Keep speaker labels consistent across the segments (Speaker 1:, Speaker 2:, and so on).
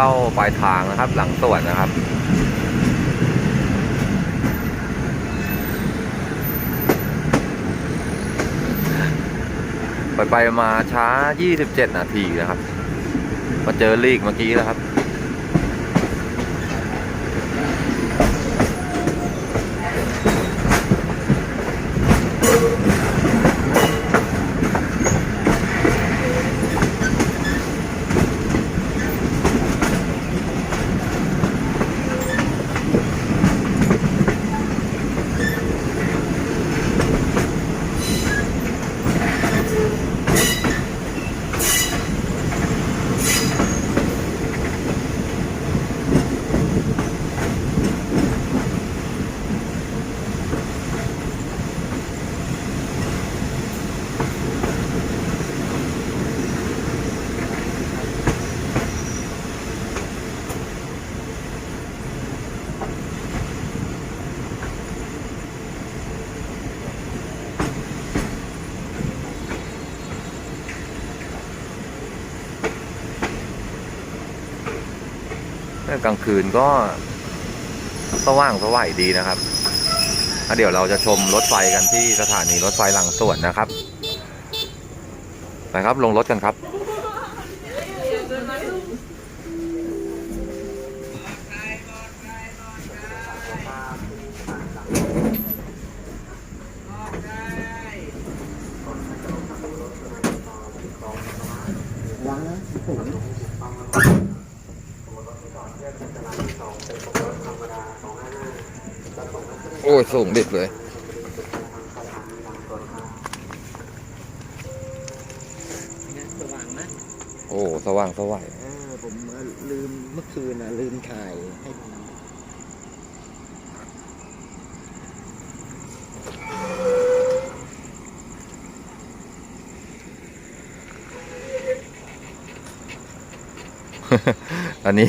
Speaker 1: เข้าปลายทางนะครับ หลังสวนนะครับไปไปมาช้า 27 นาทีนะครับ มาเจอลีกเมื่อกี้แล้วครับ กลางคืนก็สว่างสวัยดีนะครับเดี๋ยวเราจะชมรถไฟกันที่สถานีรถไฟหลังสวนนะครับไปครับลงรถกันครับ โอ้ยสูงดิบเลย
Speaker 2: สว่างนะ
Speaker 1: โอ้สว่างสวัย
Speaker 2: เออผมลืมเมื่อคืนนะลืมถ่ายให้ดู
Speaker 1: อันนี้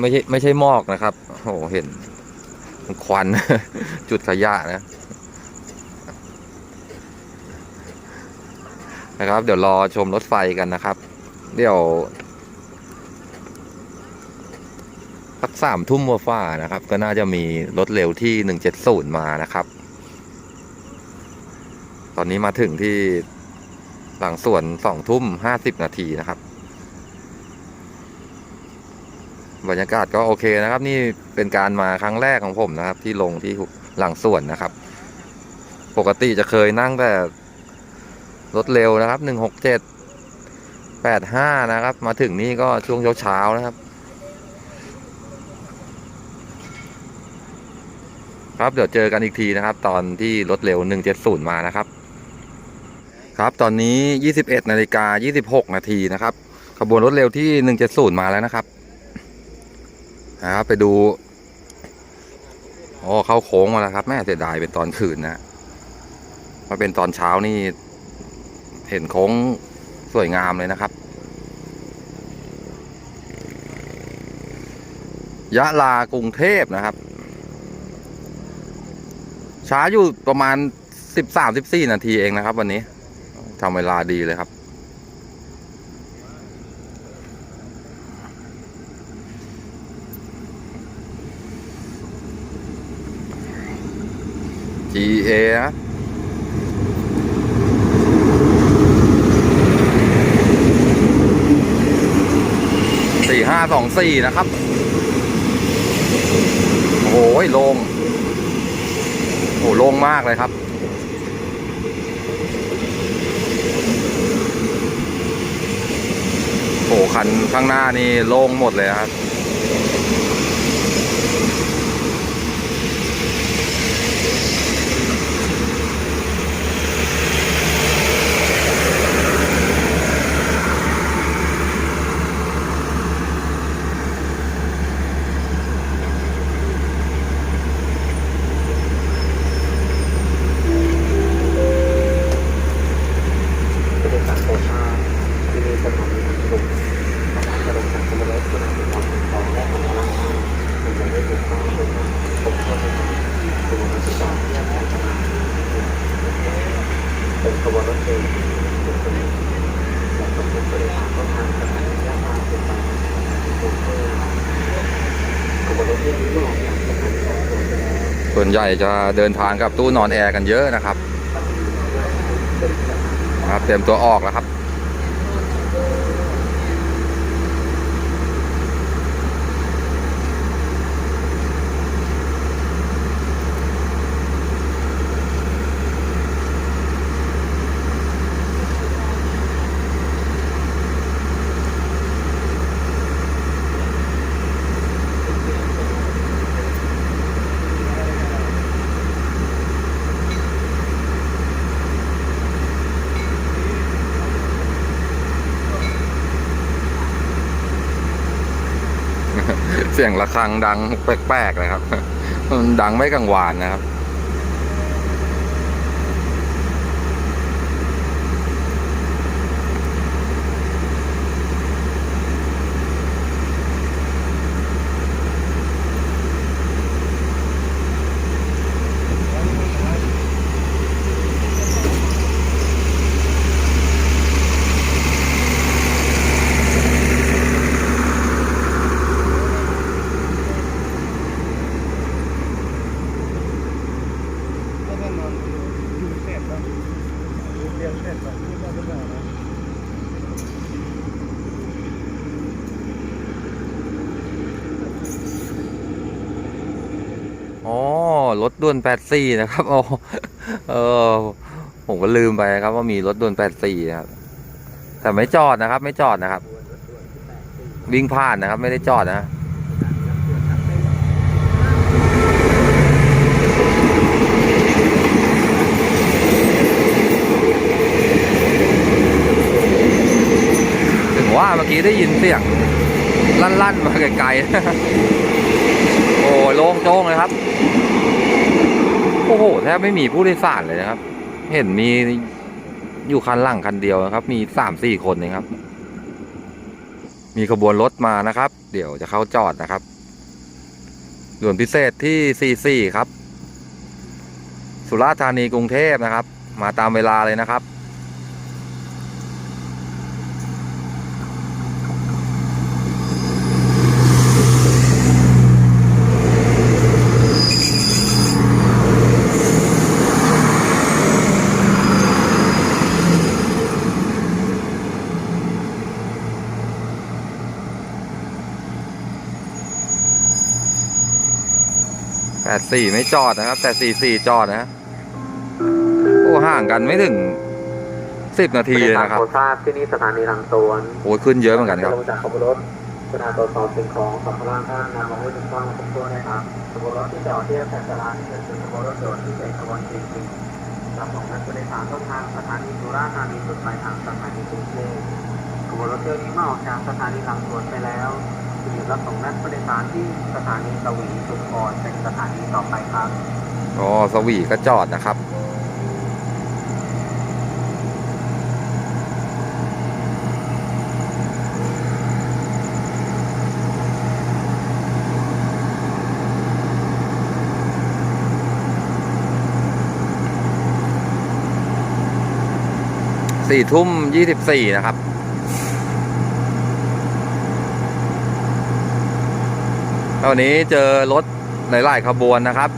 Speaker 1: ไม่ใช่ไม่ใช่หมอกนะครับ โอ้โหเห็น ควัน จุดขยะนะนะครับ เดี๋ยวรอชมรถไฟกันนะครับ เดี๋ยวสักสามทุ่มวัวฟ้านะครับ ก็น่าจะมีรถเร็วที่หนึ่งเจ็ดศูนย์มานะครับ ตอนนี้มาถึงที่หลังสวนสองทุ่มห้าสิบนาทีนะครับ บรรยากาศก็โอเคนะครับ นี่เป็นการมาครั้งแรกของผมนะครับ ที่ลงที่หลังส่วนนะครับ ปกติจะเคยนั่งแต่รถเร็วนะครับหนึ่งหกเจ็ดแปดห้านะครับ มาถึงนี่ก็ช่วงเช้าๆนะครับ ครับเดี๋ยวเจอกันอีกทีนะครับ ตอนที่รถเร็ว170มานะครับ ครับตอนนี้21นาฬิกา26นาทีนะครับขบวนรถเร็วที่170มาแล้วนะครับ นะครับไปดูโอ้เข้าโค้งมาแล้วครับ แม่เสียดายเป็นตอนคืนนะมาเป็นตอนเช้านี่ เห็นโค้งสวยงามเลยนะครับ ยะลากรุงเทพนะครับ ช้าอยู่ประมาณสิบสามสิบสี่นาทีเองนะครับ วันนี้ทำเวลาดีเลยครับ GA นะสี่ห้าสองสี่นะครับ โอ้ยลงโอ้โล่งมากเลยครับโอ้คันข้างหน้านี่โล่งหมดเลยครับ
Speaker 2: ผู้โดยสารโปรดทราบที่นี่สถานีขนส่งสถานกระดงสังคมรถสนามบินดอนเมืองทองและของเราเป็นอย่างได้ถูกต้องโดยการผมเข้าใจเป็นนักศึกษาที่แพทย์มาเป็นขบวนรถเมล์เป็นคนและต้องเป็นผู้โดยสารต้นทางสถานียามาเป็นไป รถเที่ยวนี้ก็ออกจากสถานีขนส่งไปแล้ว
Speaker 1: ส่วน ใหญ่จะเดินทางกับตู้นอนแอร์กันเยอะนะครับ ครับเตรียมตัวออกแล้วครับ เสียงระฆังดังแปลกๆนะครับมันดังไม่กังวานนะครับ
Speaker 3: ถ้าท่านนอนอยู่เสร็จแล้วอยู่เรียนเสร็จแล้วที่เราจะบอกนะ
Speaker 1: อ๋อรถด่วนแปดสี่นะครับโอ้เออ ผมก็ลืมไปครับ ว่ามีรถด่วนแปดสี่นะครับ แต่ไม่จอดนะครับ ไม่จอดนะครับ วิ่งผ่านนะครับ ไม่ได้จอดนะถึงว่าเมื่อกี้ได้ยินเสียงลั่นๆมาไกลๆ โอ้โล่งโจ้งเลยครับ โอ้โหแทบไม่มีผู้โดยสารเลยนะครับ เห็นมีอยู่คันหลังคันเดียวนะครับ มีสามสี่คนเองครับ มีขบวนรถมานะครับ เดี๋ยวจะเข้าจอดนะครับด่วนพิเศษที่สี่สี่ครับ สุราษฎร์ธานีกรุงเทพนะครับ มาตามเวลาเลยนะครับ แปดสี่ไม่จอดนะครับ แต่สี่สี่จอดนะโอ้ห่างกันไม่ถึงสิบนาทีเลยนะครับ
Speaker 2: โคทราบที่นี่สถานีทางสวน
Speaker 1: โอ้ยขึ้นเยอะเหมือนกันครับ
Speaker 2: ลงจากขบวนรถสถานตรวจสอบสิ่งของสัมภาระท่านนำมาให้ถูกต้องครบถ้วนนะครับขบวนรถที่จอดที่แผ่นสถานีคือขบวนรถด่วนที่เป็นขบวนจริงๆรับส่งนักผู้โดยสารต้นทางสถานีสุราษฎร์ธานีจุดหมายทางสถานีกรุงเทพขบวนรถเที่ยวนี้เมื่อออกจากสถานีทางสวนไปแล้ว จะหยุดรับส่งนักผู้โดยสารที่สถานีสวีสุขพรเป็นสถานีต่อไปครับ
Speaker 1: อ๋อสวีก็จอดนะครับ สี่ทุ่มยี่สิบสี่นะครับ ตอนนี้เจอรถหลายๆขบวนนะครับ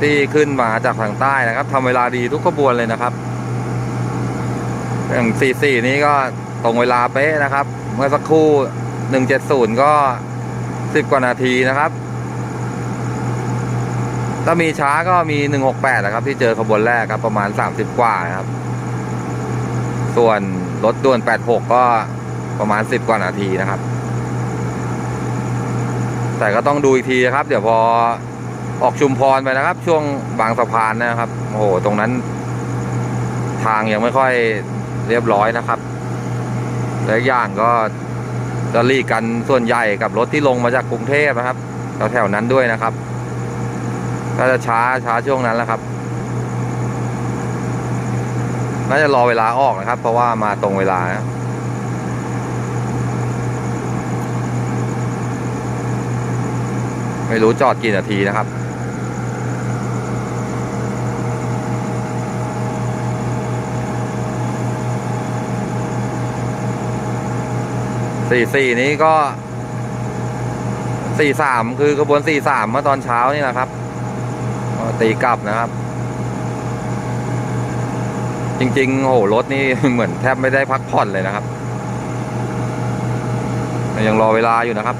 Speaker 1: ที่ขึ้นมาจากทางใต้นะครับทำเวลาดีทุกขบวนเลยนะครับอย่าง44นี้ก็ตรงเวลาเป๊ะนะครับ เมื่อสักครู่ 170 ก็ 10 กว่านาทีนะครับ ถ้ามีช้าก็มี 168นะครับ ที่เจอขบวนแรกครับ ประมาณ 30 กว่านะครับ ส่วนรถด่วน 86 ก็ประมาณ 10 กว่านาทีนะครับ แต่ก็ต้องดูอีกทีนะครับ เดี๋ยวพอออกชุมพรไปนะครับ ช่วงบางสะพานนะครับ โอ้โหตรงนั้น ทางยังไม่ค่อยเรียบร้อยนะครับ และอย่างก็จะรีกันส่วนใหญ่กับรถที่ลงมาจากกรุงเทพนะครับแถวๆนั้นด้วยนะครับ ก็จะช้าช้าช่วงนั้นแหละครับน่าจะรอเวลาออกนะครับ เพราะว่ามาตรงเวลานะ ไม่รู้จอดกี่นาทีนะครับ สี่สี่นี้ก็สี่สามคือกระบวนสี่สามเมื่อตอนเช้านี่นะครับ ตีกลับนะครับ จริงๆโอ้โหรถนี่เหมือนแทบไม่ได้พักผ่อนเลยนะครับ ยังรอเวลาอยู่นะครับ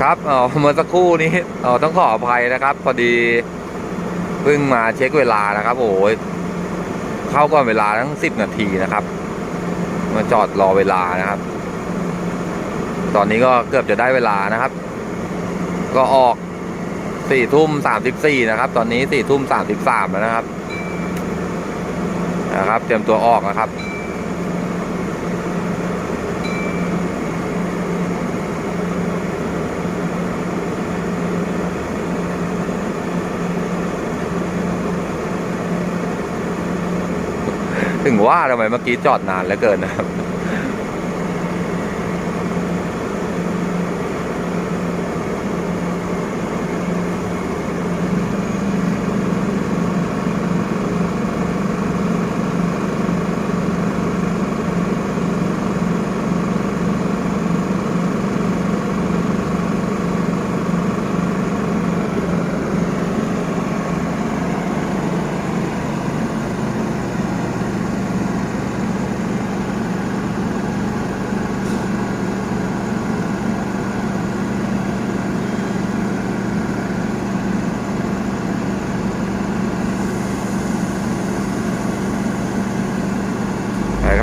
Speaker 1: ครับเอ่อเมื่อสักครู่นี้เอ่อต้องขออภัยนะครับ พอดีเพิ่งมาเช็คเวลานะครับโอ้ยเข้าก่อนเวลาทั้งสิบนาทีนะครับ มาจอดรอเวลานะครับ ตอนนี้ก็เกือบจะได้เวลานะครับ ก็ออกสี่ทุ่มสามสิบสี่นะครับ ตอนนี้สี่ทุ่มสามสิบสามแล้วนะครับนะครับ เตรียมตัวออกนะครับ ถึงว่าทำไมเมื่อกี้จอดนานเหลือเกินนะครับ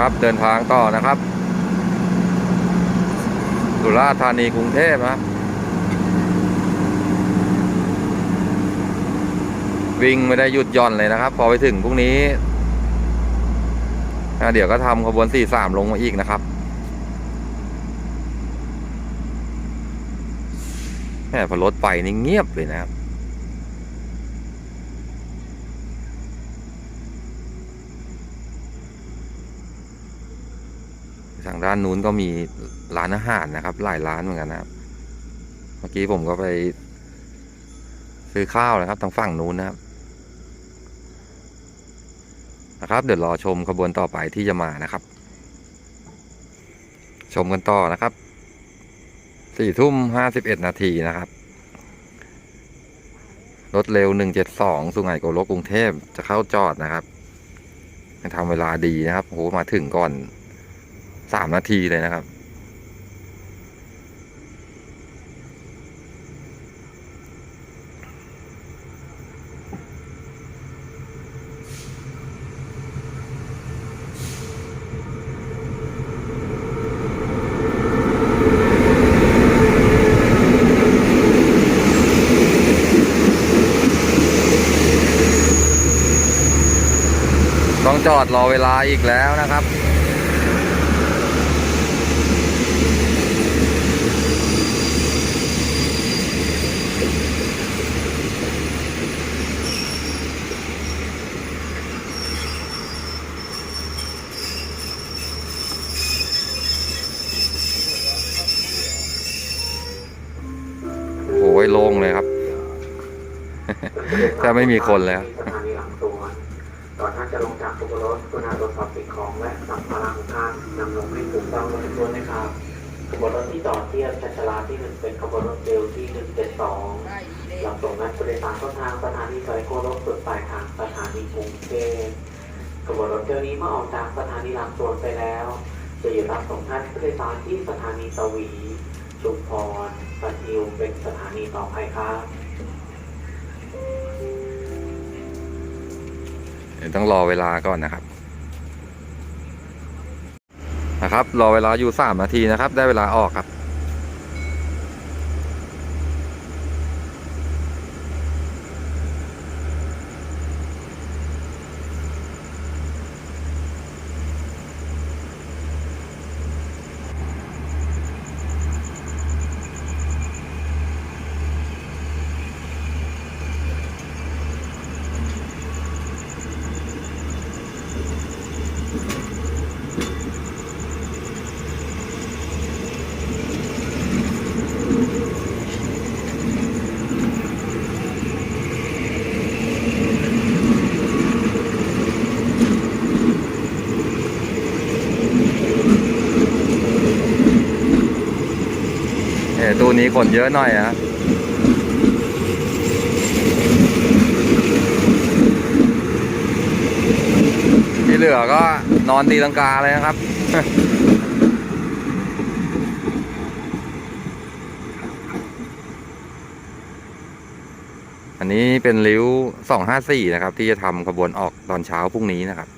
Speaker 1: ครับ เดินทางต่อนะครับ สุราษฎร์ธานีกรุงเทพนะครับวิ่งไม่ได้หยุดหย่อนเลยนะครับ พอไปถึงพรุ่งนี้เดี๋ยวก็ทำขบวนสี่สามลงมาอีกนะครับแม่พอรถไปนี่เงียบเลยนะครับ ทางด้านนู้นก็มีร้านอาหารนะครับ หลายร้านเหมือนกันนะครับ เมื่อกี้ผมก็ไป ซื้อข้าวนะครับ ทางฝั่งนู้นนะครับนะครับ เดี๋ยวรอชมขบวนต่อไปที่จะมานะครับ ชมกันต่อนะครับสี่ทุ่มห้าสิบเอ็ดนาทีนะครับ รถเร็วหนึ่งเจ็ดสองสุไหงโกลกกรุงเทพจะเข้าจอดนะครับทำเวลาดีนะครับโหมาถึงก่อน สามนาทีเลยนะครับ ต้องจอดรอเวลาอีกแล้วนะครับ แต่ไม่มีคนเลยครับ
Speaker 2: สถานีหลังสวนก่อนท่านจะลงจากขบวนรถกรุณาตรวจสอบสิ่งของและสัมภาระของท่านนำลงให้ถูกต้องและด้วยนะครับขบวนรถที่ต่อเทียบชัชลาที่หนึ่งเป็นขบวนรถเร็วที่หนึ่งเจ็ดสองหลังส่งนัดผู้โดยสารต้นทางสถานีซอยโกลกสุดปลายทางสถานีกรุงเทพขบวนรถเที่ยวนี้เมื่อออกจากสถานีหลังสวนไปแล้ว จะอยู่รับส่งท่านผู้โดยสารที่สถานีสวี ชุมพรสันติวเป็นสถานีต่อไปครับ
Speaker 1: ดี๋ยวต้องรอเวลาก่อนนะครับ นะครับ รอเวลาอยู่สามนาทีนะครับ ได้เวลาออกครับ นี้คนเยอะหน่อยนะที่เหลือก็นอนตีลังกาเลยนะครับ อันนี้เป็นริ้ว254นะครับ ที่จะทำขบวนออกตอนเช้าพรุ่งนี้นะครับ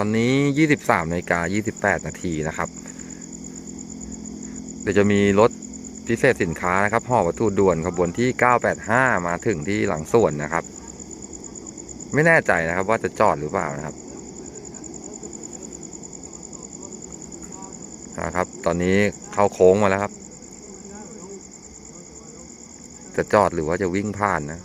Speaker 1: อนนี้ 23นาฬิกา28 นาทีนะครับ เดี๋ยวจะมีรถพิเศษสินค้านะครับห่อวัตถุด่วนขบวนที่ 985 มาถึงที่หลังสวนนะครับ ไม่แน่ใจนะครับว่าจะจอดหรือเปล่านะครับนะครับ ตอนนี้เข้าโค้งมาแล้วครับ จะจอดหรือว่าจะวิ่งผ่านนะ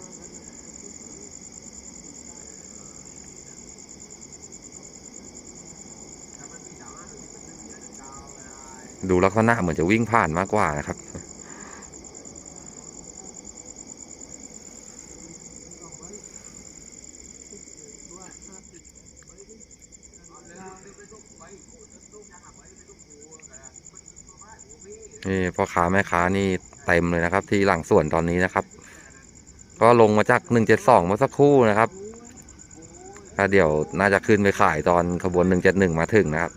Speaker 1: ดูลักษณะเหมือนจะวิ่งผ่านมากกว่านะครับ นี่พ่อค้าแม่ค้านี่เต็มเลยนะครับ ที่หลังสวนตอนนี้นะครับ ก็ลงมาจากหนึ่งเจ็ดสองเมื่อสักครู่นะครับถ้าเดี๋ยวน่าจะขึ้นไปขายตอนขบวนหนึ่งเจ็ดหนึ่งมาถึงนะครับ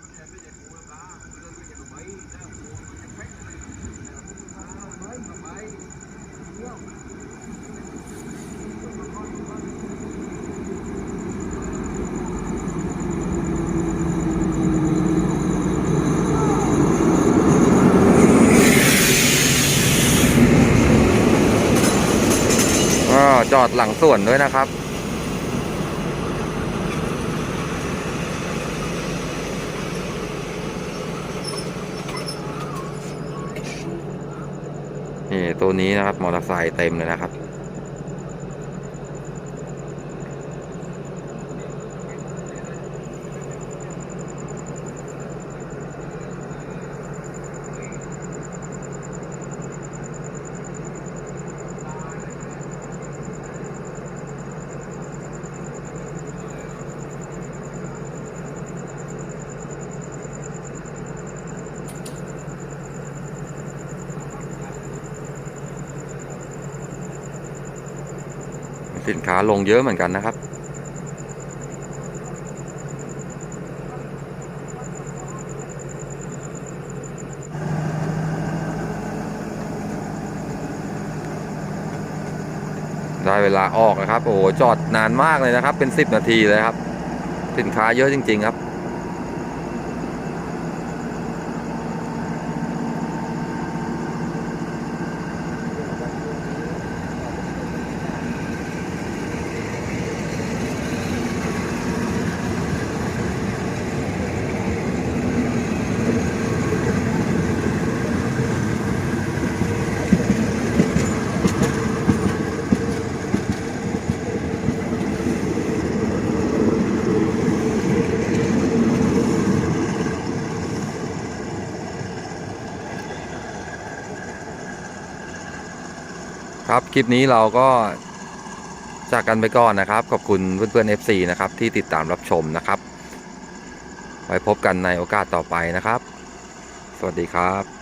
Speaker 1: ก็จ อดหลังส่วนด้วยนะครับ นี่ตัวนี้นะครับมอเตอร์ไซค์เต็มเลยนะครับ ลงเยอะเหมือนกันนะครับ ได้เวลาออกนะครับ โอ้โหจอดนานมากเลยนะครับ เป็นสิบนาทีเลยครับ สินค้าเยอะจริง ๆ ครับ คลิปนี้เราก็จากกันไปก่อนนะครับ ขอบคุณเพื่อนๆ FC นะครับ ที่ติดตามรับชมนะครับ ไว้พบกันในโอกาสต่อไปนะครับ สวัสดีครับ